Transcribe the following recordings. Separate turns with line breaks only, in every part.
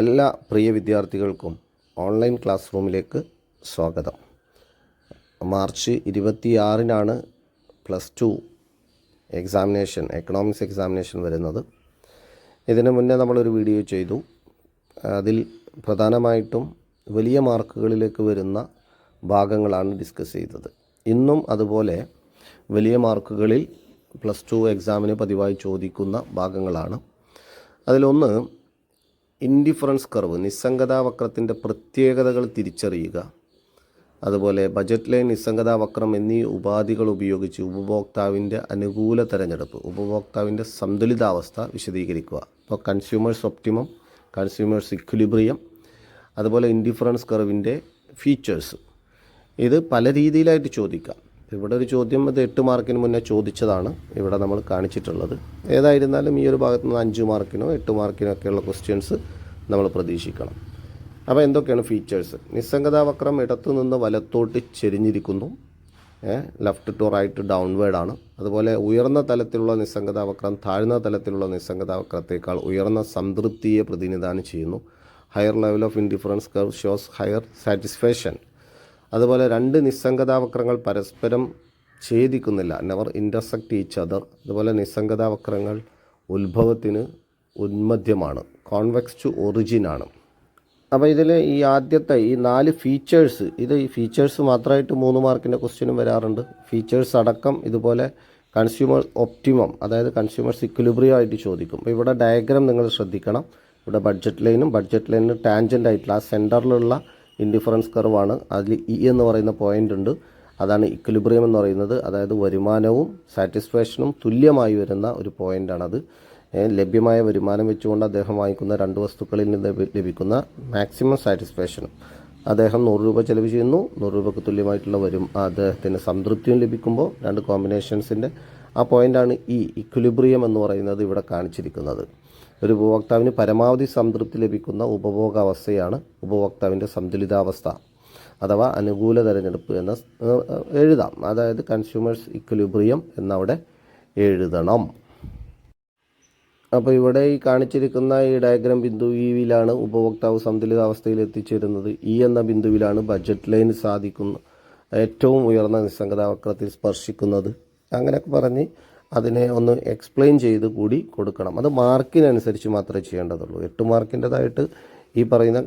എല്ലാ പ്രിയ വിദ്യാർത്ഥികൾക്കും online class റൂമിലേക്ക് സ്വാഗതം. March ഇരുപത്തിയാറിനാണ് plus two examination economics examination വരുന്നത്. ഇതിന് മുന്നേ നമ്മളൊരു വീഡിയോ ചെയ്തു. അതിൽ പ്രധാനമായിട്ടും വലിയ മാർക്കുകളിലേക്ക് വരുന്ന ഭാഗങ്ങളാണ് ഡിസ്കസ് ചെയ്തത്. ഇന്നും അതുപോലെ വലിയ മാർക്കുകളിൽ പ്ലസ് ടു എക്സാമിന് പതിവായി ചോദിക്കുന്ന ഭാഗങ്ങളാണ്. അതിലൊന്ന് ഇൻഡിഫറൻസ് കർവ് നിസ്സംഗതാ വക്രത്തിന്റെ പ്രത്യേകതകൾ തിരിച്ചറിയുക. അതുപോലെ ബജറ്റ് ലൈൻ നിസ്സംഗതാ വക്രം എന്നീ ഉപാധികൾ ഉപയോഗിച്ച് ഉപഭോക്താവിന്റെ അനുകൂല തെരഞ്ഞെടുപ്പ് ഉപഭോക്താവിന്റെ സന്തുലിതാവസ്ഥ വിശദീകരിക്കുക. ഇപ്പോൾ കൺസ്യൂമേഴ്സ് ഒപ്റ്റിമം കൺസ്യൂമേഴ്സ് ഇക്വിലിബ്രിയം അതുപോലെ ഇൻഡിഫറൻസ് കർവിന്റെ ഫീച്ചേഴ്സ് ഇത് പല രീതിയിലായിട്ട് ചോദിക്കാം. ഇവിടെ ഒരു ചോദ്യം ഇത് എട്ട് മാർക്കിന് മുന്നേ ചോദിച്ചതാണ്. ഇവിടെ നമ്മൾ കാണിച്ചിട്ടുള്ളത്. ഏതായിരുന്നാലും ഈ ഒരു ഭാഗത്ത് നിന്ന് അഞ്ച് മാർക്കിനോ എട്ട് മാർക്കിനോ ഒക്കെയുള്ള ക്വസ്റ്റ്യൻസ് നമ്മൾ പ്രതീക്ഷിക്കണം. അപ്പോൾ എന്തൊക്കെയാണ് ഫീച്ചേഴ്സ് നിസ്സംഗതാവക്രം ഇടത്തു നിന്ന് വലത്തോട്ട് ചെരിഞ്ഞിരിക്കുന്നു. ലെഫ്റ്റ് ടു റൈറ്റ് ഡൗൺവേർഡ് ആണ്. അതുപോലെ ഉയർന്ന തലത്തിലുള്ള നിസ്സംഗതാവക്രം താഴ്ന്ന തലത്തിലുള്ള നിസ്സംഗതാവക്രത്തേക്കാൾ ഉയർന്ന സംതൃപ്തിയെ പ്രതിനിധാനം ചെയ്യുന്നു. Higher level of indifference curve shows higher satisfaction അതുപോലെ രണ്ട് നിസ്സംഗതാവക്രങ്ങൾ പരസ്പരം ഛേദിക്കുന്നില്ല. നെവർ ഇന്റർസെക്റ്റ് ഈച്ച് അതർ അതുപോലെ നിസ്സംഗതാവക്രങ്ങൾ ഉത്ഭവത്തിന് ഉന്മധ്യമാണ് കോൺവെക്സ് ടു ഒറിജിനാണ് അപ്പോൾ ഇതിൽ ഈ ആദ്യത്തെ ഈ നാല് ഫീച്ചേഴ്സ് ഇത് ഈ ഫീച്ചേഴ്സ് മാത്രമായിട്ട് മൂന്ന് മാർക്കിന്റെ ക്വസ്റ്റ്യനും വരാറുണ്ട്. ഫീച്ചേഴ്സ് അടക്കം ഇതുപോലെ കൺസ്യൂമർ ഒപ്റ്റിമം അതായത് കൺസ്യൂമർ ഇക്വിലിബ്രിയം ആയിട്ട് ചോദിക്കും. അപ്പോൾ ഇവിടെ ഡയഗ്രാം നിങ്ങൾ ശ്രദ്ധിക്കണം. ഇവിടെ ബഡ്ജറ്റ് ലൈനും ബഡ്ജറ്റ് ലൈനിന് ടാൻജന്റ് ആയിട്ടുള്ള ആ സെന്ററിലുള്ള ഇൻഡിഫറൻസ് കർവാണ്. അതിൽ ഇ എന്ന് പറയുന്ന പോയിന്റ് ഉണ്ട്. അതാണ് ഇക്വിലിബ്രിയം എന്ന് പറയുന്നത്. അതായത് വരുമാനവും സാറ്റിസ്ഫാക്ഷനും തുല്യമായി വരുന്ന ഒരു പോയിന്റാണത് ലഭ്യമായ വരുമാനം വെച്ചുകൊണ്ട് അദ്ദേഹം വാങ്ങിക്കുന്ന രണ്ട് വസ്തുക്കളിൽ നിന്ന് ലഭിക്കുന്ന മാക്സിമം സാറ്റിസ്ഫാക്ഷനും അദ്ദേഹം നൂറ് രൂപ ചെലവ് ചെയ്യുന്നു. നൂറ് രൂപയ്ക്ക് തുല്യമായിട്ടുള്ള വരും അദ്ദേഹത്തിന് സംതൃപ്തിയും ലഭിക്കുമ്പോൾ രണ്ട് കോമ്പിനേഷൻസിന്റെ ആ പോയിന്റാണ് ഈ ഇക്വിലിബ്രിയം എന്ന് പറയുന്നത് ഇവിടെ കാണിച്ചിരിക്കുന്നത്. ഒരു ഉപഭോക്താവിന് പരമാവധി സംതൃപ്തി ലഭിക്കുന്ന ഉപഭോഗാവസ്ഥയാണ് ഉപഭോക്താവിന്റെ സന്തുലിതാവസ്ഥ അഥവാ അനുകൂല തിരഞ്ഞെടുപ്പ് എന്ന് എഴുതാം. അതായത് കൺസ്യൂമേഴ്സ് ഇക്വലിബ്രിയം എന്നവിടെ എഴുതണം. അപ്പോൾ ഇവിടെ ഈ കാണിച്ചിരിക്കുന്ന ഈ ഡയഗ്രാം ബിന്ദു ഇയിലാണ് ഉപഭോക്താവ് സന്തുലിതാവസ്ഥയിൽ എത്തിച്ചേരുന്നത്. ഇ എന്ന ബിന്ദുവിലാണ് ബജറ്റ് ലൈൻ സാധിക്കുന്ന ഏറ്റവും ഉയർന്ന നിസ്സംഗതാവക്രത്തിൽ സ്പർശിക്കുന്നത്. അങ്ങനെയൊക്കെ പറഞ്ഞ് അതിനെ ഒന്ന് എക്സ്പ്ലെയിൻ ചെയ്ത് കൂടി കൊടുക്കണം. അത് മാർക്കിനനുസരിച്ച് മാത്രമേ ചെയ്യേണ്ടതുള്ളൂ. എട്ട് മാർക്കിന്റെതായിട്ട് ഈ പറയുന്ന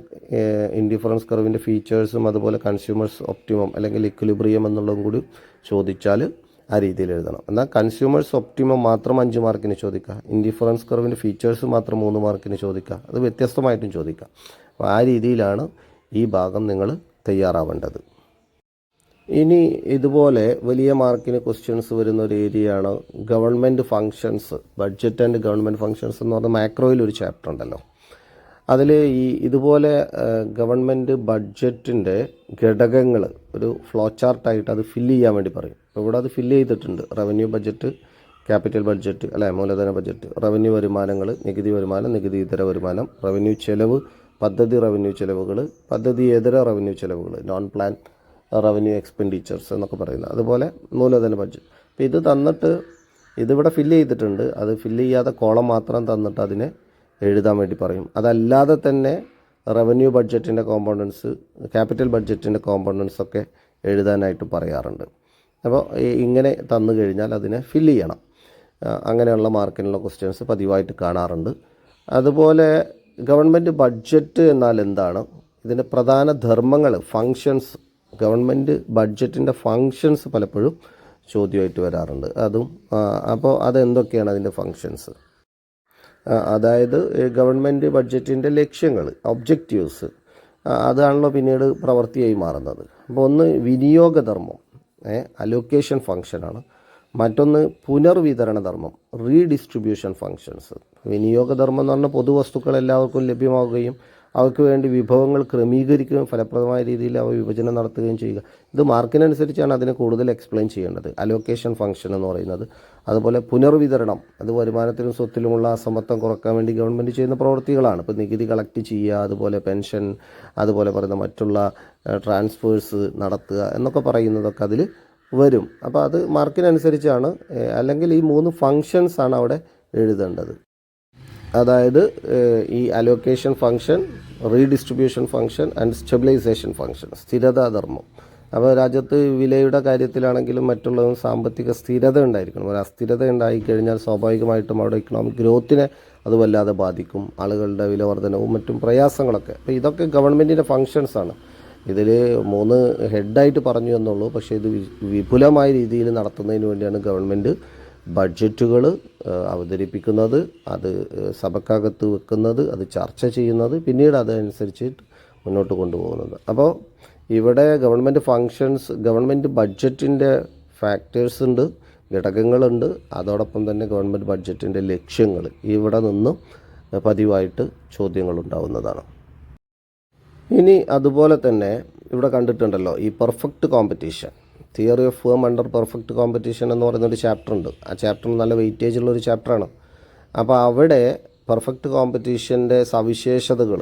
ഇൻഡിഫറൻസ് കർവിന്റെ ഫീച്ചേഴ്സും അതുപോലെ കൺസ്യൂമേഴ്സ് ഒപ്റ്റിമം അല്ലെങ്കിൽ ഇക്വിലിബ്രിയം എന്നുള്ളതും കൂടി ചോദിച്ചാൽ ആ രീതിയിൽ എഴുതണം. എന്നാൽ കൺസ്യൂമേഴ്സ് ഒപ്റ്റിമം മാത്രം അഞ്ച് മാർക്കിന് ചോദിക്കുക. ഇൻഡിഫറൻസ് കർവിന്റെ ഫീച്ചേഴ്സ് മാത്രം മൂന്ന് മാർക്കിന് ചോദിക്കുക. അത് വ്യത്യസ്തമായിട്ടും ചോദിക്കുക. അപ്പോൾ ആ രീതിയിലാണ് ഈ ഭാഗം നിങ്ങൾ തയ്യാറാവേണ്ടത്. ഇനി ഇതുപോലെ വലിയ മാർക്കിന് ക്വസ്റ്റ്യൻസ് വരുന്ന ഒരു ഏരിയയാണ് government functions budget and government functions എന്ന് പറഞ്ഞാൽ മാക്രോയിൽ ഒരു ചാപ്റ്റർ ഉണ്ടല്ലോ. അതിൽ ഈ ഇതുപോലെ ഗവൺമെന്റ് ബഡ്ജറ്റിന്റെ ഘടകങ്ങൾ ഒരു ഫ്ലോ ചാർട്ടായിട്ട് അത് ഫില്ല് ചെയ്യാൻ വേണ്ടി പറയും. ഇവിടെ അത് ഫില്ല് ചെയ്തിട്ടുണ്ട്. റവന്യൂ ബഡ്ജറ്റ് ക്യാപിറ്റൽ ബഡ്ജറ്റ് അല്ലെ മൂലധന ബഡ്ജറ്റ് റവന്യൂ വരുമാനങ്ങൾ നികുതി വരുമാനം നികുതി ഇതര വരുമാനം റവന്യൂ ചെലവ് പദ്ധതി റവന്യൂ ചെലവുകൾ പദ്ധതി ഇതര റവന്യൂ ചെലവുകൾ നോൺ പ്ലാൻ റവന്യൂ എക്സ്പെൻഡിച്ചേഴ്സ് എന്നൊക്കെ പറയുന്നത്. അതുപോലെ മൂലധന ബഡ്ജറ്റ് അപ്പോൾ ഇത് തന്നിട്ട് ഇതിവിടെ ഫില്ല് ചെയ്തിട്ടുണ്ട്. അത് ഫില്ല് ചെയ്യാതെ കോളം മാത്രം തന്നിട്ട് അതിനെ എഴുതാൻ വേണ്ടി പറയും. അതല്ലാതെ തന്നെ റവന്യൂ ബഡ്ജറ്റിന്റെ കോമ്പോണൻസ് ക്യാപിറ്റൽ ബഡ്ജറ്റിന്റെ കോമ്പോണൻസ് ഒക്കെ എഴുതാനായിട്ട് പറയാറുണ്ട്. അപ്പോൾ ഇങ്ങനെ തന്നു കഴിഞ്ഞാൽ അതിനെ ഫില്ല് ചെയ്യണം. അങ്ങനെയുള്ള മാർക്കിനുള്ള ക്വസ്റ്റ്യൻസ് പതിവായിട്ട് കാണാറുണ്ട്. അതുപോലെ ഗവൺമെന്റ് ബഡ്ജറ്റ് എന്നാൽ എന്താണ്? ഇതിന്റെ പ്രധാന ധർമ്മങ്ങൾ ഫങ്ഷൻസ് ഗവൺമെന്റ് ബഡ്ജറ്റിന്റെ ഫങ്ഷൻസ് പലപ്പോഴും ചോദ്യമായിട്ട് വരാറുണ്ട്. അതും അപ്പോൾ അതെന്തൊക്കെയാണ് അതിന്റെ ഫങ്ഷൻസ്? അതായത് ഗവൺമെന്റ് ബഡ്ജറ്റിന്റെ ലക്ഷ്യങ്ങൾ ഒബ്ജക്റ്റീവ്സ് അതാണല്ലോ പിന്നീട് പ്രവൃത്തിയായി മാറുന്നത്. അപ്പോൾ ഒന്ന് വിനിയോഗധർമ്മം അലോക്കേഷൻ ഫങ്ഷനാണ്. മറ്റൊന്ന് പുനർവിതരണ ധർമ്മം റീഡിസ്ട്രിബ്യൂഷൻ ഫങ്ഷൻസ്. വിനിയോഗധർമ്മം എന്ന് പറഞ്ഞാൽ പൊതുവസ്തുക്കൾ എല്ലാവർക്കും ലഭ്യമാവുകയും അവർക്ക് വേണ്ടി വിഭവങ്ങൾ ക്രമീകരിക്കുകയും ഫലപ്രദമായ രീതിയിൽ അവ വിഭജനം നടത്തുകയും ചെയ്യുക. ഇത് മാർക്കിനനുസരിച്ചാണ് അതിനെ കൂടുതൽ എക്സ്പ്ലെയിൻ ചെയ്യേണ്ടത്. അലോക്കേഷൻ ഫംഗ്ഷൻ എന്ന് പറയുന്നത്. അതുപോലെ പുനർവിതരണം. അത് വരുമാനത്തിലും സ്വത്തിലുമുള്ള അസമത്വം കുറയ്ക്കാൻ വേണ്ടി ഗവൺമെന്റ് ചെയ്യുന്ന പ്രവൃത്തികളാണ്. ഇപ്പോൾ നികുതി കളക്ട് ചെയ്യുക അതുപോലെ പെൻഷൻ അതുപോലെ പറയുന്ന മറ്റുള്ള ട്രാൻസ്ഫേഴ്സ് നടത്തുക എന്നൊക്കെ പറയുന്നതൊക്കെ അതിൽ വരും. അപ്പോൾ അത് മാർക്കിനനുസരിച്ചാണ് അല്ലെങ്കിൽ ഈ മൂന്ന് ഫങ്ഷൻസ് ആണ് അവിടെ എഴുതേണ്ടത്. അതായത് ഈ allocation function redistribution function and stabilisation function സ്ഥിരതാ ധർമ്മം അപ്പോൾ രാജ്യത്ത് വിലയുടെ കാര്യത്തിലാണെങ്കിലും മറ്റുള്ളതും സാമ്പത്തിക സ്ഥിരത ഉണ്ടായിരിക്കണം. ഒരു അസ്ഥിരത ഉണ്ടായിക്കഴിഞ്ഞാൽ സ്വാഭാവികമായിട്ടും അവിടെ ഇക്കണോമിക് ഗ്രോത്തിനെ അത് വല്ലാതെ ബാധിക്കും. ആളുകളുടെ വിലവർധനവും മറ്റും പ്രയാസങ്ങളൊക്കെ. അപ്പോൾ ഇതൊക്കെ ഗവൺമെന്റിന്റെ ഫങ്ഷൻസാണ് ഇതിൽ മൂന്ന് ഹെഡായിട്ട് പറഞ്ഞു എന്നുള്ളൂ. പക്ഷേ ഇത് വിപുലമായ രീതിയിൽ നടത്തുന്നതിന് വേണ്ടിയാണ് ഗവൺമെന്റ് ബഡ്ജറ്റുകൾ അവതരിപ്പിക്കുന്നത് അത് സഭക്കകത്ത് വെക്കുന്നത് അത് ചർച്ച ചെയ്യുന്നത് പിന്നീട് അതനുസരിച്ച് മുന്നോട്ട് കൊണ്ടുപോകുന്നത്. അപ്പോൾ ഇവിടെ ഗവൺമെന്റ് ഫങ്ഷൻസ് ഗവൺമെന്റ് ബഡ്ജറ്റിന്റെ ഫാക്ടേഴ്സ് ഉണ്ട് ഘടകങ്ങളുണ്ട്. അതോടൊപ്പം തന്നെ ഗവൺമെന്റ് ബഡ്ജറ്റിന്റെ ലക്ഷ്യങ്ങൾ ഇവിടെ നിന്നും പതിവായിട്ട് ചോദ്യങ്ങൾ ഉണ്ടാവുന്നതാണ്. ഇനി അതുപോലെ തന്നെ ഇവിടെ കണ്ടിട്ടുണ്ടല്ലോ ഈ perfect competition. Theory of firm under perfect competition എന്ന് പറയുന്നൊരു ചാപ്റ്റർ ഉണ്ട് ആ ചാപ്റ്റർ നല്ല വെയിറ്റേജ് ഉള്ളൊരു ചാപ്റ്ററാണ് അപ്പോൾ അവിടെ പെർഫെക്റ്റ് കോമ്പറ്റീഷന്റെ സവിശേഷതകൾ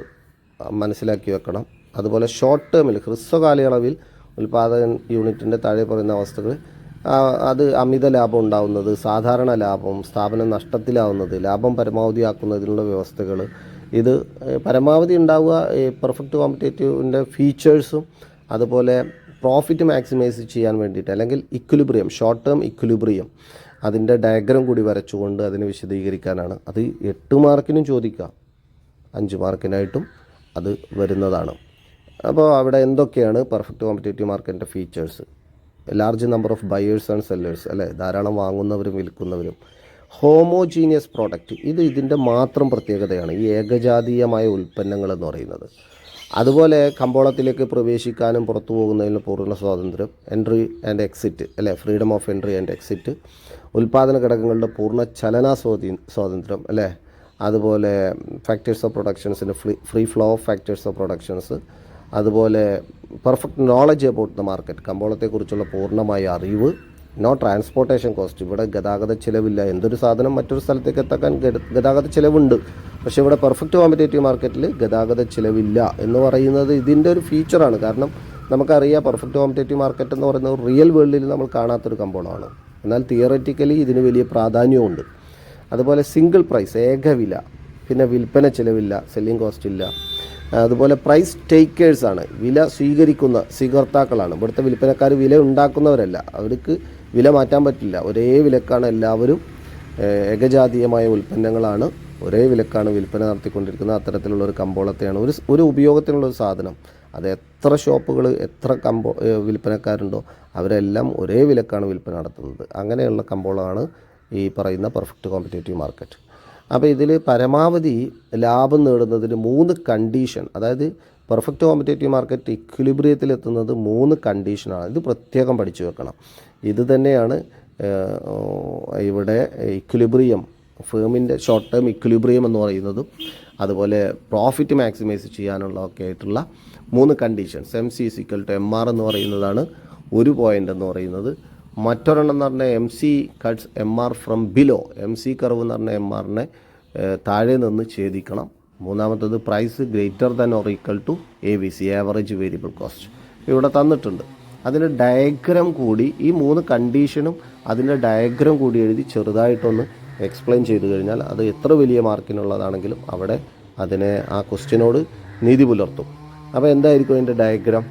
മനസ്സിലാക്കി വെക്കണം. അതുപോലെ ഷോർട്ട് ടേമിൽ ഹ്രസ്വ കാലയളവിൽ ഉൽപാദകൻ യൂണിറ്റിന്റെ താഴെ പറയുന്ന അവസ്ഥകൾ അത് അമിത ലാഭം ഉണ്ടാവുന്നത് സാധാരണ ലാഭം സ്ഥാപനം നഷ്ടത്തിലാവുന്നത് ലാഭം പരമാവധി പരമാവധിയാക്കുന്നതിനുള്ള വ്യവസ്ഥകൾ ഇത് പരമാവധി ഉണ്ടാവുക പെർഫെക്റ്റ് കോമ്പറ്റേറ്റീവിന്റെ ഫീച്ചേഴ്സും അതുപോലെ പ്രോഫിറ്റ് മാക്സിമൈസ് ചെയ്യാൻ വേണ്ടിയിട്ട് അല്ലെങ്കിൽ ഇക്വിലിബ്രിയം ഷോർട്ട് ടേം ഇക്വിലിബ്രിയം അതിന്റെ ഡയഗ്രം കൂടി വരച്ചുകൊണ്ട് അതിനെ വിശദീകരിക്കാനാണ്. അത് എട്ട് മാർക്കിനും ചോദിക്കാം. അഞ്ച് മാർക്കിനായിട്ടും അത് വരുന്നതാണ്. അപ്പോൾ അവിടെ എന്തൊക്കെയാണ് പെർഫെക്റ്റ് കോമ്പറ്റേറ്റീവ് മാർക്കറ്റിന്റെ features large number of buyers and sellers അല്ലേ? ധാരാളം വാങ്ങുന്നവരും വിൽക്കുന്നവരും. ഹോമോജീനിയസ് പ്രോഡക്റ്റ് ഇത് ഇതിന്റെ മാത്രം പ്രത്യേകതയാണ്. ഈ ഏകജാതീയമായ ഉൽപ്പന്നങ്ങൾ എന്ന് പറയുന്നത്. അതുപോലെ കമ്പോളത്തിലേക്ക് പ്രവേശിക്കാനും പുറത്തു പോകുന്നതിന് പൂർണ സ്വാതന്ത്ര്യം എൻട്രി ആൻഡ് എക്സിറ്റ് അല്ലെ freedom of entry and exit ഉൽപ്പാദന ഘടകങ്ങളുടെ പൂർണ ചലന സ്വാധീ സ്വാതന്ത്ര്യം അല്ലേ അതുപോലെ ഫാക്ടേഴ്സ് ഓഫ് പ്രൊഡക്ഷൻസിന്റെ free free flow of factors of productions അതുപോലെ perfect knowledge about the market കമ്പോളത്തെക്കുറിച്ചുള്ള പൂർണമായ അറിവ് നോ ട്രാൻസ്പോർട്ടേഷൻ കോസ്റ്റ് ഇവിടെ ഗതാഗത ചിലവില്ല. എന്തൊരു സാധനം മറ്റൊരു സ്ഥലത്തേക്ക് എത്താൻ ഗതാഗത ചിലവുണ്ട്. പക്ഷേ ഇവിടെ പെർഫെക്റ്റ് കോമ്പറ്റേറ്റീവ് മാർക്കറ്റിൽ ഗതാഗത ചിലവില്ല എന്ന് പറയുന്നത് ഇതിന്റെ ഒരു ഫീച്ചറാണ് കാരണം നമുക്കറിയാം പെർഫെക്റ്റ് കോമ്പറ്റേറ്റീവ് മാർക്കറ്റ് എന്ന് പറയുന്നത് റിയൽ വേൾഡിൽ നമ്മൾ കാണാത്തൊരു കമ്പോളമാണ്. എന്നാൽ തിയററ്റിക്കലി ഇതിന് വലിയ പ്രാധാന്യമുണ്ട് അതുപോലെ സിംഗിൾ പ്രൈസ് ഏകവില പിന്നെ വിൽപ്പന ചിലവില്ല സെല്ലിംഗ് കോസ്റ്റ് ഇല്ല. അതുപോലെ പ്രൈസ് ടേക്കേഴ്സാണ് വില സ്വീകരിക്കുന്ന സ്വീകർത്താക്കളാണ്. ഇവിടുത്തെ വിൽപ്പനക്കാർ വില ഉണ്ടാക്കുന്നവരല്ല. അവർക്ക് വില മാറ്റാൻ പറ്റില്ല. ഒരേ വിലക്കാണ് എല്ലാവരും ഏകജാതീയമായ ഉൽപ്പന്നങ്ങളാണ്. ഒരേ വിലക്കാണ് വിൽപ്പന നടത്തിക്കൊണ്ടിരിക്കുന്നത്. അത്തരത്തിലുള്ള ഒരു കമ്പോളത്തെയാണ്. ഒരു ഒരു ഉപയോഗത്തിനുള്ള ഒരു സാധനം. അത് എത്ര ഷോപ്പുകൾ എത്ര കമ്പോ വിൽപ്പനക്കാരുണ്ടോ അവരെല്ലാം ഒരേ വിലക്കാണ് വിൽപ്പന നടത്തുന്നത്. അങ്ങനെയുള്ള കമ്പോളമാണ് ഈ പറയുന്ന പെർഫെക്റ്റ് കോമ്പറ്റേറ്റീവ് മാർക്കറ്റ്. അപ്പോൾ ഇതിൽ പരമാവധി ലാഭം നേടുന്നതിന് മൂന്ന് കണ്ടീഷൻ അതായത് പെർഫെക്റ്റ് കോമ്പറ്റേറ്റീവ് മാർക്കറ്റ് ഇക്വിലിബ്രിയത്തിലെത്തുന്നത് മൂന്ന് കണ്ടീഷനാണ് ഇത് പ്രത്യേകം പഠിച്ചു വെക്കണം. ഇത് തന്നെയാണ് ഇവിടെ ഇക്വിലിബ്രിയം ഫേമിന്റെ ഷോർട്ട് ടേം ഇക്വിലിബ്രിയം എന്ന് പറയുന്നതും അതുപോലെ പ്രോഫിറ്റ് മാക്സിമൈസ് ചെയ്യാനുള്ള ഒക്കെ ആയിട്ടുള്ള മൂന്ന് conditions M C equal to M R എന്ന് പറയുന്നതാണ് ഒരു പോയിന്റ് എന്ന് പറയുന്നത്. മറ്റൊരെണ്ണം എന്ന് പറഞ്ഞാൽ M C cuts M R from below M C curve എന്ന് പറഞ്ഞാൽ എം ആറിനെ താഴെ നിന്ന് ഛേദിക്കണം. മൂന്നാമത്തത് price greater than or equal to A V C average variable cost ഇവിടെ തന്നിട്ടുണ്ട്. അതിന്റെ ഡയഗ്രം കൂടി ഈ മൂന്ന് കണ്ടീഷനും അതിന്റെ ഡയഗ്രം കൂടി എഴുതി ചെറുതായിട്ടൊന്ന് എക്സ്പ്ലെയിൻ ചെയ്തു കഴിഞ്ഞാൽ അത് എത്ര വലിയ മാർക്കിനുള്ളതാണെങ്കിലും അവിടെ അതിനെ ആ ക്വസ്റ്റ്യനോട് നീതി പുലർത്തും. അപ്പോൾ എന്തായിരിക്കും അതിന്റെ ഡയഗ്രാം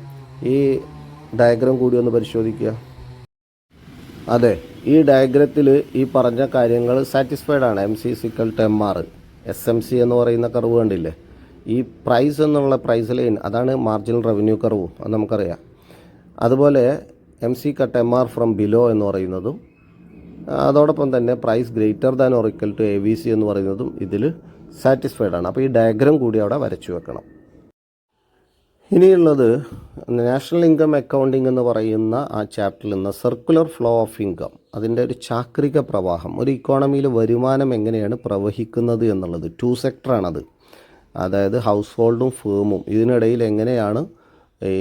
ഈ ഡയഗ്രാം കൂടി ഒന്ന് പരിശോധിക്കുക. അതെ ഈ ഡയഗ്രത്തിൽ ഈ പറഞ്ഞ കാര്യങ്ങൾ സാറ്റിസ്ഫൈഡ് ആണ്. M C equal to M R S M C എന്ന് പറയുന്ന കർവ് കണ്ടില്ലേ? ഈ പ്രൈസ് എന്നുള്ള പ്രൈസ് ലൈൻ അതാണ് മാർജിനൽ റവന്യൂ കർവ് അത് നമുക്കറിയാം. അതുപോലെ M C cut M R from below എന്ന് പറയുന്നതും അതോടൊപ്പം തന്നെ price greater than or equal to A V C എന്ന് പറയുന്നതും ഇതിൽ സാറ്റിസ്ഫൈഡ് ആണ്. അപ്പോൾ ഈ ഡയഗ്രം കൂടി അവിടെ വരച്ചു വെക്കണം. ഇനിയുള്ളത് നാഷണൽ ഇൻകം അക്കൗണ്ടിംഗ് എന്ന് പറയുന്ന ആ ചാപ്റ്ററിൽ നിന്ന് സർക്കുലർ ഫ്ലോ ഓഫ് ഇൻകം അതിന്റെ ഒരു ചാക്രിക പ്രവാഹം ഒരു ഇക്കോണമിയിൽ വരുമാനം എങ്ങനെയാണ് പ്രവഹിക്കുന്നത് എന്നുള്ളത്. ടു സെക്ടറാണത് അതായത് ഹൗസ് ഹോൾഡും ഫേമും ഇതിനിടയിൽ എങ്ങനെയാണ് ഈ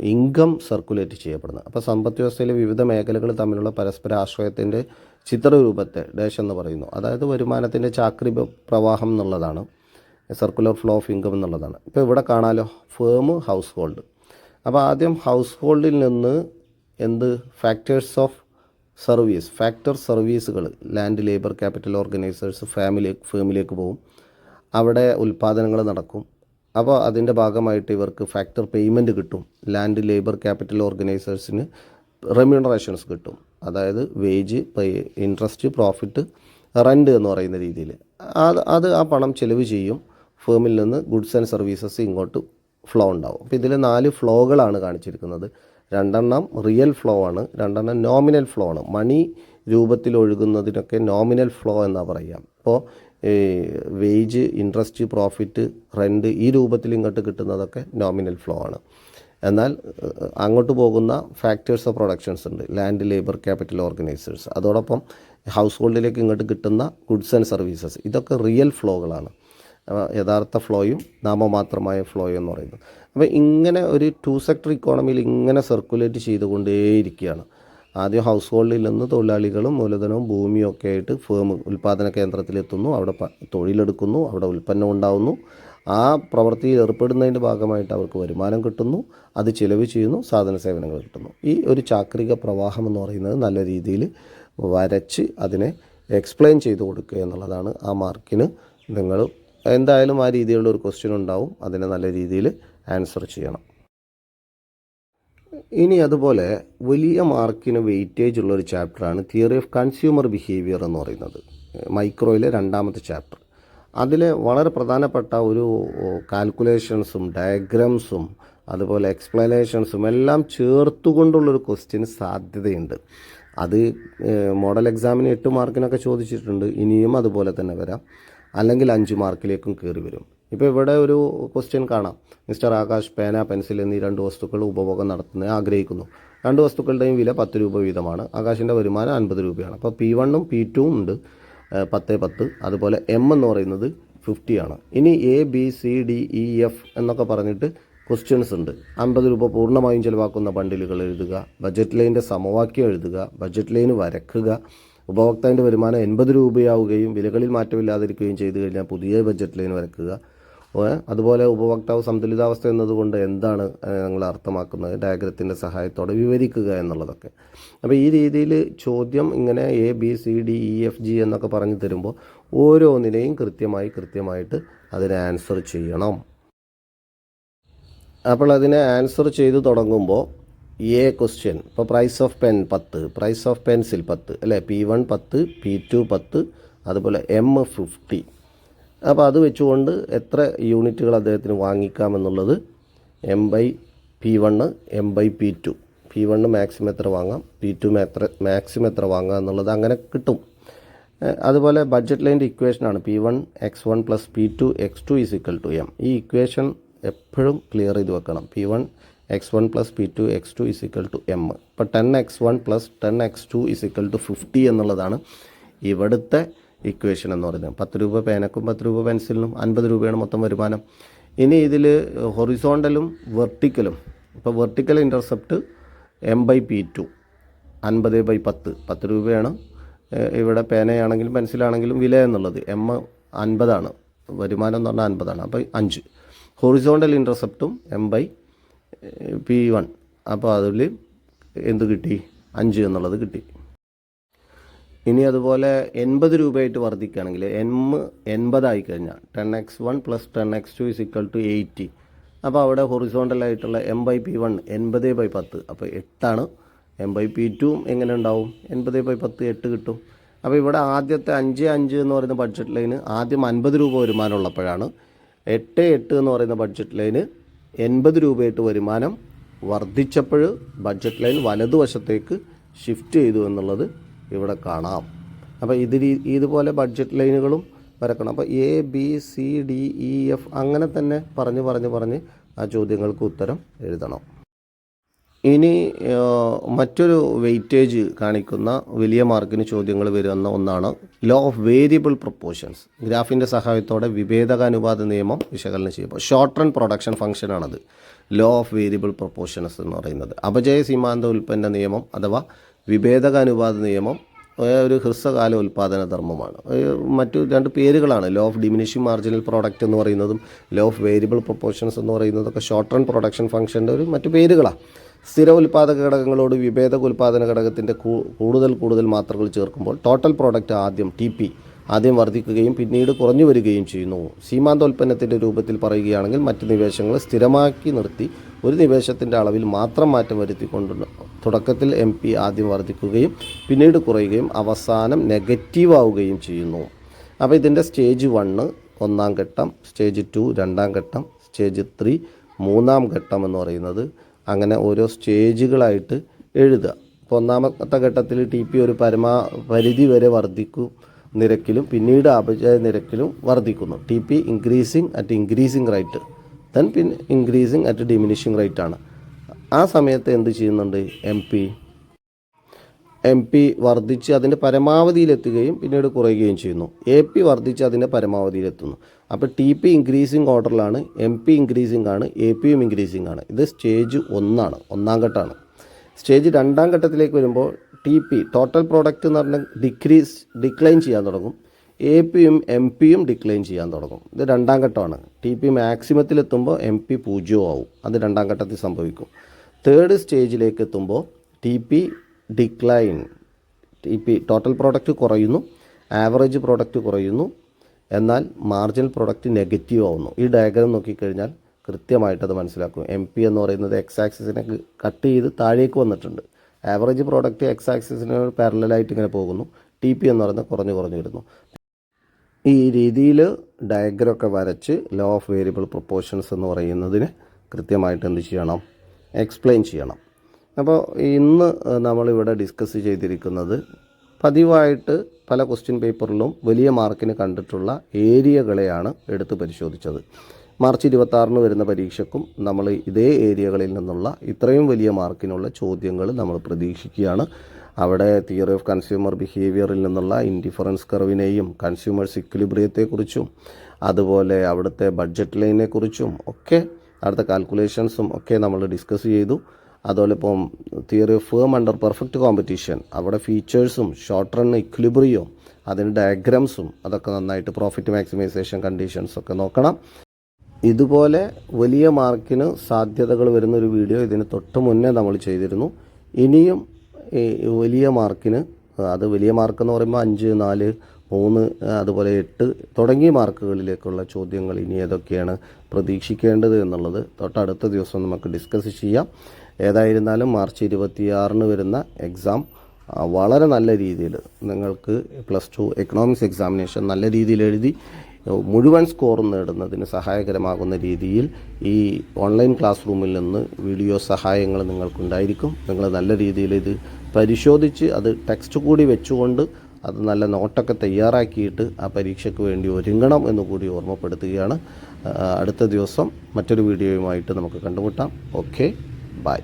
ഇൻകം സർക്കുലേറ്റ് ചെയ്യപ്പെടുന്നത്. അപ്പോൾ സമ്പദ് വ്യവസ്ഥയിലെ വിവിധ മേഖലകൾ തമ്മിലുള്ള പരസ്പര ആശ്രയത്തിന്റെ ചിത്രരൂപത്തെ ഡാഷ് എന്ന് പറയുന്നു. അതായത് വരുമാനത്തിന്റെ ചാക്രിക പ്രവാഹം എന്നുള്ളതാണ്. സർക്കുലർ ഫ്ലോ ഓഫ് ഇൻകം എന്നുള്ളതാണ്. ഇപ്പോൾ ഇവിടെ കാണാലോ ഫേം ഹൗസ് ഹോൾഡ് അപ്പോൾ ആദ്യം ഹൗസ് ഹോൾഡിൽ നിന്ന് എന്ത് ഫാക്ടേഴ്സ് ഓഫ് സർവീസ് ഫാക്ടർ സർവീസുകൾ land labour capital organisers family ഫേമിലേക്ക് പോകും അവിടെ ഉൽപ്പാദനങ്ങൾ നടക്കും. അപ്പോൾ അതിന്റെ ഭാഗമായിട്ട് ഇവർക്ക് ഫാക്ടർ പേയ്മെന്റ് കിട്ടും. ലാൻഡ് ലേബർ ക്യാപിറ്റൽ ഓർഗനൈസേഴ്സിന് റെമ്യൂണറേഷൻസ് കിട്ടും. അതായത് വേജ് ഇൻട്രസ്റ്റ് പ്രോഫിറ്റ് റെന്റ് എന്ന് പറയുന്ന രീതിയിൽ അത് അത് ആ പണം ചെലവ് ചെയ്യും. ഫേമിൽ നിന്ന് ഗുഡ്സ് ആൻഡ് സർവീസസ് ഇങ്ങോട്ട് ഫ്ലോ ഉണ്ടാവും. അപ്പോൾ ഇതിൽ നാല് ഫ്ലോകളാണ് കാണിച്ചിരിക്കുന്നത്. രണ്ടെണ്ണം റിയൽ ഫ്ലോ ആണ് രണ്ടെണ്ണം നോമിനൽ ഫ്ലോ ആണ്. മണി രൂപത്തിൽ ഒഴുകുന്നതിനൊക്കെ നോമിനൽ ഫ്ലോ എന്നാണ് പറയുക അപ്പോൾ വേജ് ഇൻട്രസ്റ്റ് പ്രോഫിറ്റ് റെന്റ് ഈ രൂപത്തിൽ ഇങ്ങോട്ട് കിട്ടുന്നതൊക്കെ നോമിനൽ ഫ്ലോ ആണ്. എന്നാൽ അങ്ങോട്ട് പോകുന്ന ഫാക്ടേഴ്സ് ഓഫ് പ്രൊഡക്ഷൻസ് ഉണ്ട്. ലാൻഡ് ലേബർ ക്യാപിറ്റൽ ഓർഗനൈസേഴ്സ് അതോടൊപ്പം ഹൗസ് ഹോൾഡിലേക്ക് ഇങ്ങോട്ട് കിട്ടുന്ന ഗുഡ്സ് ആൻഡ് സർവീസസ് ഇതൊക്കെ റിയൽ ഫ്ലോകളാണ് യഥാർത്ഥ ഫ്ലോയും നാമമാത്രമായ ഫ്ലോയും എന്ന് പറയുന്നത്. അപ്പോൾ ഇങ്ങനെ ഒരു ടു സെക്ടർ ഇക്കോണമിയിൽ ഇങ്ങനെ സർക്കുലേറ്റ് ചെയ്തുകൊണ്ടേയിരിക്കുകയാണ്. ആദ്യം ഹൗസ് ഹോൾഡിൽ നിന്ന് തൊഴിലാളികളും മൂലധനവും ഭൂമിയും ഒക്കെ ആയിട്ട് ഫേം ഉൽപ്പാദന കേന്ദ്രത്തിലെത്തുന്നു അവിടെ തൊഴിലെടുക്കുന്നു അവിടെ ഉൽപ്പന്നം ഉണ്ടാവുന്നു. ആ പ്രവൃത്തിയിൽ ഏർപ്പെടുന്നതിന്റെ ഭാഗമായിട്ട് അവർക്ക് വരുമാനം കിട്ടുന്നു അത് ചിലവ് ചെയ്യുന്നു സാധന സേവനങ്ങൾ കിട്ടുന്നു. ഈ ഒരു ചാക്രിക പ്രവാഹം എന്ന് പറയുന്നത് നല്ല രീതിയിൽ വരച്ച് അതിനെ എക്സ്പ്ലെയിൻ ചെയ്ത് കൊടുക്കുക എന്നുള്ളതാണ് ആ മാർക്കിന് നിങ്ങൾ എന്തായാലും ആ രീതിയിലുള്ള ഒരു ക്വസ്റ്റ്യൻ ഉണ്ടാവും. അതിനെ നല്ല രീതിയിൽ ആൻസർ ചെയ്യണം. ഇനി അതുപോലെ വലിയ മാർക്കിന് വെയിറ്റേജ് ഉള്ള ഒരു ചാപ്റ്ററാണ് തിയറി ഓഫ് കൺസ്യൂമർ ബിഹേവിയർ എന്ന് പറയുന്നത്. മൈക്രോയിലെ രണ്ടാമത്തെ ചാപ്റ്റർ അതിൽ വളരെ പ്രധാനപ്പെട്ട ഒരു കാൽക്കുലേഷൻസും ഡയഗ്രംസും അതുപോലെ എക്സ്പ്ലനേഷൻസും എല്ലാം ചേർത്തുകൊണ്ടുള്ളൊരു ക്വസ്റ്റ്യന് സാധ്യതയുണ്ട്. അത് മോഡൽ എക്സാമിന് എട്ട് മാർക്കിനൊക്കെ ചോദിച്ചിട്ടുണ്ട്. ഇനിയും അതുപോലെ തന്നെ വരാം. അല്ലെങ്കിൽ അഞ്ച് മാർക്കിലേക്കും കയറി വരും. ഇപ്പോൾ ഇവിടെ ഒരു ക്വസ്റ്റ്യൻ കാണാം. മിസ്റ്റർ ആകാശ് പേന പെൻസിൽ എന്നീ രണ്ട് വസ്തുക്കൾ ഉപഭോഗം നടത്തുന്നത് ആഗ്രഹിക്കുന്നു. രണ്ട് വസ്തുക്കളുടെയും വില പത്ത് രൂപ വീതമാണ്. ആകാശിന്റെ വരുമാനം അൻപത് രൂപയാണ്. അപ്പോൾ പി വണ്ണും പി ടുവും ഉണ്ട്. പത്ത് പത്ത്. അതുപോലെ എം എന്ന് പറയുന്നത് ഫിഫ്റ്റിയാണ് ഇനി A B C D E F എന്നൊക്കെ പറഞ്ഞിട്ട് ക്വസ്റ്റ്യൻസ് ഉണ്ട്. അമ്പത് രൂപ പൂർണമായും ചിലവാക്കുന്ന ബണ്ടിലുകൾ എഴുതുക ബജറ്റ് ലൈന്റെ സമവാക്യം എഴുതുക ബജറ്റ് ലൈന് വരക്കുക ഉപഭോക്താവിന്റെ വരുമാനം എൺപത് രൂപയാവുകയും വിലകളിൽ മാറ്റമില്ലാതിരിക്കുകയും ചെയ്തു കഴിഞ്ഞാൽ പുതിയ ബജറ്റ് ലൈൻ വരക്കുക. അതുപോലെ ഉപഭോക്താവ് സന്തുലിതാവസ്ഥ എന്നതുകൊണ്ട് എന്താണ് ഞങ്ങൾ അർത്ഥമാക്കുന്നത് ഡയഗ്രത്തിന്റെ സഹായത്തോടെ വിവരിക്കുക എന്നുള്ളതൊക്കെ. അപ്പോൾ ഈ രീതിയിൽ ചോദ്യം ഇങ്ങനെ A B C D E F G എന്നൊക്കെ പറഞ്ഞു തരുമ്പോൾ ഓരോന്നിനെയും കൃത്യമായി കൃത്യമായിട്ട് അതിന് ആൻസർ ചെയ്യണം. അപ്പോൾ അതിനെ ആൻസർ ചെയ്തു തുടങ്ങുമ്പോൾ എ ക്വസ്റ്റ്യൻ ഇപ്പോൾ പ്രൈസ് ഓഫ് പെൻ പത്ത്. പ്രൈസ് ഓഫ് പെൻസിൽ പത്ത്. അല്ലേ? പി വൺ പത്ത് പി ടു പത്ത് അതുപോലെ എം ഫിഫ്റ്റി അപ്പോൾ അത് വെച്ചുകൊണ്ട് എത്ര യൂണിറ്റുകൾ അദ്ദേഹത്തിന് വാങ്ങിക്കാമെന്നുള്ളത് M by P one M by P two P one maximum എത്ര വാങ്ങാം? പി ടു എത്ര മാക്സിമം എത്ര വാങ്ങാം എന്നുള്ളത് അങ്ങനെ കിട്ടും. അതുപോലെ ബഡ്ജറ്റ് ലൈന്റെ ഇക്വേഷനാണ് P one X one plus P two X two is equal to M ഈ ഇക്വേഷൻ എപ്പോഴും ക്ലിയർ ചെയ്ത് വെക്കണം. P one X one plus P two X two is equal to M ഇപ്പോൾ ten X one plus ten X two is equal to fifty എന്നുള്ളതാണ് ഇവിടുത്തെ equation എന്ന് പറയുന്നത്. പത്ത് രൂപ പേനക്കും പത്ത് രൂപ പെൻസിലിനും അൻപത് രൂപയാണ് മൊത്തം വരുമാനം. ഇനി ഇതിൽ ഹൊറിസോണ്ടലും വെർട്ടിക്കലും. ഇപ്പോൾ vertical intercept M by P two അൻപത് ബൈ പത്ത്. പത്ത് രൂപയാണ് ഇവിടെ പേനയാണെങ്കിലും പെൻസിലാണെങ്കിലും വില എന്നുള്ളത്. എം അൻപതാണ്. വരുമാനം എന്ന് പറഞ്ഞാൽ അൻപതാണ്. അപ്പോൾ അഞ്ച്. ഹൊറിസോണ്ടൽ ഇന്റർസെപ്റ്റും എം ബൈ പി വൺ. അപ്പോൾ അതിൽ എന്ത് കിട്ടി? അഞ്ച് എന്നുള്ളത് കിട്ടി. ഇനി അതുപോലെ എൺപത് രൂപയായിട്ട് വർദ്ധിക്കുകയാണെങ്കിൽ എം എൺപതായി കഴിഞ്ഞാൽ ten X one plus ten X two is equal to eighty അപ്പോൾ അവിടെ ഹൊറിസോണ്ടലായിട്ടുള്ള എം ബൈ പി വൺ എൺപത് ബൈ പത്ത്. അപ്പോൾ എട്ടാണ്. എം ബൈ പി ടു എങ്ങനെ ഉണ്ടാവും? എൺപത് ബൈ പത്ത് എട്ട് കിട്ടും. അപ്പോൾ ഇവിടെ ആദ്യത്തെ അഞ്ച് അഞ്ച് എന്ന് പറയുന്ന ബഡ്ജറ്റ് ലൈന് ആദ്യം അൻപത് രൂപ വരുമാനം ഉള്ളപ്പോഴാണ് എട്ട് എട്ട് എന്ന് പറയുന്ന ബഡ്ജറ്റ് ലൈന് എൺപത് രൂപയായിട്ട് വരുമാനം വർദ്ധിച്ചപ്പോൾ ബഡ്ജറ്റ് ലൈൻ വലതുവശത്തേക്ക് ഷിഫ്റ്റ് ചെയ്തു എന്നുള്ളത് ഇവിടെ കാണാം. അപ്പോൾ ഇത് ഇതുപോലെ ബഡ്ജറ്റ് ലൈനുകളും വരക്കണം. അപ്പോൾ A B C D E F അങ്ങനെ തന്നെ പറഞ്ഞ് പറഞ്ഞ് പറഞ്ഞ് ആ ചോദ്യങ്ങൾക്ക് ഉത്തരം എഴുതണം. ഇനി മറ്റൊരു വെയിറ്റേജ് കാണിക്കുന്ന വലിയ മാർക്കിന് ചോദ്യങ്ങൾ വരുന്ന ഒന്നാണ് ലോ ഓഫ് വേരിയബിൾ പ്രൊപ്പോർഷൻസ് ഗ്രാഫിന്റെ സഹായത്തോടെ വിഭേദകാനുപാത നിയമം വിശകലനം ചെയ്യുമ്പോൾ ഷോർട്ട് റൺ പ്രൊഡക്ഷൻ ഫംഗ്ഷനാണത് ലോ ഓഫ് വേരിയബിൾ പ്രൊപ്പോർഷൻസ് എന്ന് പറയുന്നത്. അപജയ സീമാന്ത ഉൽപ്പന്ന നിയമം അഥവാ വിഭേദകാനുപാത നിയമം ഒരു ഹ്രസ്വകാല ഉൽപ്പാദന ധർമ്മമാണ്. മറ്റു രണ്ട് പേരുകളാണ്. Law of diminishing marginal product എന്ന് പറയുന്നതും ലോ ഓഫ് വേരിയബിൾ പ്രൊപ്പോർഷൻസ് എന്ന് പറയുന്നതൊക്കെ ഷോർട്ട് റൺ പ്രൊഡക്ഷൻ ഫംഗ്ഷന്റെ ഒരു മറ്റു പേരുകളാണ്. സ്ഥിര ഉൽപ്പാദക ഘടകങ്ങളോട് വിഭേദക ഉൽപ്പാദന ഘടകത്തിന്റെ കൂടുതൽ കൂടുതൽ മാത്രകൾ ചേർക്കുമ്പോൾ ടോട്ടൽ പ്രോഡക്റ്റ് ആദ്യം ടി പി ആദ്യം വർദ്ധിക്കുകയും പിന്നീട് കുറഞ്ഞു വരികയും ചെയ്യുന്നു. സീമാന്തോൽപ്പന്നത്തിന്റെ രൂപത്തിൽ പറയുകയാണെങ്കിൽ മറ്റ് നിവേശങ്ങൾ സ്ഥിരമാക്കി നിർത്തി ഒരു നിവേശത്തിന്റെ അളവിൽ മാത്രം മാറ്റം വരുത്തിക്കൊണ്ട് തുടക്കത്തിൽ എം പി ആദ്യം വർദ്ധിക്കുകയും പിന്നീട് കുറയുകയും അവസാനം നെഗറ്റീവ് ആവുകയും ചെയ്യുന്നു. അപ്പോൾ ഇതിന്റെ സ്റ്റേജ് വണ്ണ് ഒന്നാം ഘട്ടം സ്റ്റേജ് ടു രണ്ടാം ഘട്ടം സ്റ്റേജ് ത്രീ മൂന്നാം ഘട്ടം എന്ന് പറയുന്നത്. അങ്ങനെ ഓരോ സ്റ്റേജുകളായിട്ട് എഴുതുക. ഇപ്പോൾ ഒന്നാമത്തെ ഘട്ടത്തിൽ ടി പി ഒരു പരമാ പരിധി വരെ വർദ്ധിക്കും. നിരക്കിലും പിന്നീട് അപജയ നിരക്കിലും വർദ്ധിക്കുന്നു. T P increasing at increasing rate then pin increasing at diminishing rate ആണ്. ആ സമയത്ത് എന്ത് ചെയ്യുന്നുണ്ട്? എം പി എം പി വർദ്ധിച്ച് അതിന്റെ പരമാവധിയിലെത്തുകയും പിന്നീട് കുറയുകയും ചെയ്യുന്നു. എ പി വർദ്ധിച്ച് അതിന്റെ പരമാവധിയിലെത്തുന്നു അപ്പോൾ ടി പി ഇൻക്രീസിങ് ഓർഡറിലാണ് എം പി ഇൻക്രീസിങ് ആണ് എ പിയും ഇൻക്രീസിങ് ആണ്. ഇത് സ്റ്റേജ് ഒന്നാണ് ഒന്നാം ഘട്ടമാണ്. സ്റ്റേജ് രണ്ടാം ഘട്ടത്തിലേക്ക് വരുമ്പോൾ ടി പി ടോട്ടൽ പ്രോഡക്റ്റ് എന്ന് പറഞ്ഞാൽ ഡിക്രീസ് ഡിക്ലൈൻ ചെയ്യാൻ തുടങ്ങും. എ പിയും എം പിയും ഡിക്ലൈൻ ചെയ്യാൻ തുടങ്ങും. ഇത് രണ്ടാം ഘട്ടമാണ്. ടി പി മാക്സിമത്തിലെത്തുമ്പോൾ എം പി പൂജ്യവും ആവും. അത് രണ്ടാം ഘട്ടത്തിൽ സംഭവിക്കും. തേർഡ് സ്റ്റേജിലേക്ക് എത്തുമ്പോൾ T P decline T P total product കുറയുന്നു. ആവറേജ് പ്രോഡക്റ്റ് കുറയുന്നു. എന്നാൽ മാർജിനൽ പ്രോഡക്റ്റ് നെഗറ്റീവ് ആവുന്നു. ഈ ഡയഗ്രാം നോക്കിക്കഴിഞ്ഞാൽ കൃത്യമായിട്ടത് മനസ്സിലാക്കും. എം പി എന്ന് പറയുന്നത് എക്സ് ആക്സിസിനെ കട്ട് ചെയ്ത് താഴേക്ക് വന്നിട്ടുണ്ട്. ആവറേജ് പ്രോഡക്റ്റ് എക്സ് ആക്സിസിന് പാരലായിട്ട് ഇങ്ങനെ പോകുന്നു. ടി പി എന്ന് പറയുന്നത് കുറഞ്ഞു കുറഞ്ഞു വരുന്നു. ഈ രീതിയിൽ ഡയഗ്രമൊക്കെ വരച്ച് ലോ ഓഫ് വേരിയബിൾ പ്രൊപ്പോർഷൻസ് എന്ന് പറയുന്നതിന് കൃത്യമായിട്ട് എന്ത് ചെയ്യണം? എക്സ്പ്ലെയിൻ ചെയ്യണം. അപ്പോൾ ഇന്ന് നമ്മളിവിടെ ഡിസ്കസ് ചെയ്തിരിക്കുന്നത് പതിവായിട്ട് പല ക്വസ്റ്റ്യൻ പേപ്പറിലും വലിയ മാർക്കിന് കണ്ടിട്ടുള്ള ഏരിയകളെയാണ് എടുത്ത് പരിശോധിച്ചത്. മാർച്ച് ഇരുപത്താറിന് വരുന്ന പരീക്ഷയ്ക്കും നമ്മൾ ഇതേ ഏരിയകളിൽ നിന്നുള്ള ഇത്രയും വലിയ മാർക്കിനുള്ള ചോദ്യങ്ങൾ നമ്മൾ പ്രതീക്ഷിക്കുകയാണ്. അവിടെ തിയറി ഓഫ് കൺസ്യൂമർ ബിഹേവിയറിൽ നിന്നുള്ള ഇൻഡിഫറൻസ് കർവിനെയും കൺസ്യൂമേഴ്സ് ഇക്വിലിബ്രിയത്തെക്കുറിച്ചും അതുപോലെ അവിടുത്തെ ബഡ്ജറ്റ് ലൈനെക്കുറിച്ചും ഒക്കെ അവിടുത്തെ കാൽക്കുലേഷൻസും ഒക്കെ നമ്മൾ ഡിസ്കസ് ചെയ്തു. അതുപോലെ ഇപ്പം theory of firm under perfect competition അവിടെ ഫീച്ചേഴ്സും ഷോർട്ട് റൺ ഇക്വിലിബ്രിയോ അതിന് ഡയഗ്രാംസും അതൊക്കെ നന്നായിട്ട് പ്രോഫിറ്റ് മാക്സിമൈസേഷൻ കണ്ടീഷൻസ് ഒക്കെ നോക്കണം. ഇതുപോലെ വലിയ മാർക്കിന് സാധ്യതകൾ വരുന്ന ഒരു വീഡിയോ ഇതിന് തൊട്ട് മുന്നേ നമ്മൾ ചെയ്തിരുന്നു. ഇനിയും വലിയ മാർക്കിന് അത് വലിയ മാർക്ക് എന്ന് പറയുമ്പോൾ അഞ്ച് നാല് മൂന്ന് അതുപോലെ എട്ട് തുടങ്ങിയ മാർക്കുകളിലേക്കുള്ള ചോദ്യങ്ങൾ ഇനി ഏതൊക്കെയാണ് പ്രതീക്ഷിക്കേണ്ടത് എന്നുള്ളത് തൊട്ടടുത്ത ദിവസം നമുക്ക് ഡിസ്കസ് ചെയ്യാം. ഏതായിരുന്നാലും മാർച്ച് ഇരുപത്തിയാറിന് വരുന്ന എക്സാം വളരെ നല്ല രീതിയിൽ നിങ്ങൾക്ക് പ്ലസ് ടു എക്കണോമിക്സ് എക്സാമിനേഷൻ നല്ല രീതിയിൽ എഴുതി മുഴുവൻ സ്കോർ നേടുന്നതിന് സഹായകരമാകുന്ന രീതിയിൽ ഈ ഓൺലൈൻ ക്ലാസ് റൂമിൽ നിന്ന് വീഡിയോ സഹായങ്ങൾ നിങ്ങൾക്കുണ്ടായിരിക്കും. നിങ്ങൾ നല്ല രീതിയിൽ ഇത് പരിശോധിച്ച് അത് ടെക്സ്റ്റ് കൂടി വെച്ചുകൊണ്ട് അത് നല്ല നോട്ടൊക്കെ തയ്യാറാക്കിയിട്ട് ആ പരീക്ഷയ്ക്ക് വേണ്ടി ഒരുങ്ങണം എന്ന് കൂടി ഓർമ്മപ്പെടുത്തുകയാണ്. അടുത്ത ദിവസം മറ്റൊരു വീഡിയോയുമായിട്ട് നമുക്ക് കണ്ടുമുട്ടാം. Okay bye